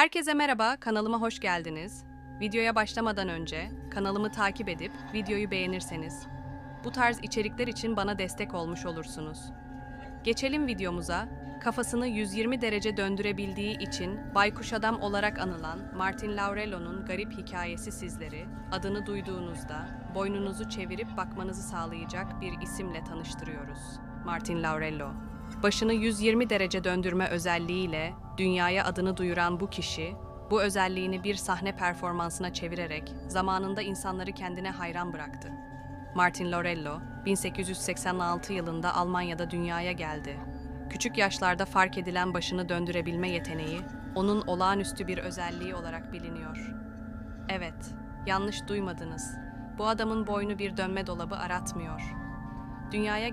Herkese merhaba, kanalıma hoş geldiniz. Videoya başlamadan önce kanalımı takip edip videoyu beğenirseniz bu tarz içerikler için bana destek olmuş olursunuz. Geçelim videomuza. Kafasını 120 derece döndürebildiği için Baykuş Adam olarak anılan Martin Laurello'nun garip hikayesi sizleri adını duyduğunuzda boynunuzu çevirip bakmanızı sağlayacak bir isimle tanıştırıyoruz. Martin Laurello. Başını 120 derece döndürme özelliğiyle dünyaya adını duyuran bu kişi, bu özelliğini bir sahne performansına çevirerek zamanında insanları kendine hayran bıraktı. Martin Laurello, 1886 yılında Almanya'da dünyaya geldi. Küçük yaşlarda fark edilen başını döndürebilme yeteneği, onun olağanüstü bir özelliği olarak biliniyor. Evet, yanlış duymadınız. Bu adamın boynu bir dönme dolabı aratmıyor. Dünyaya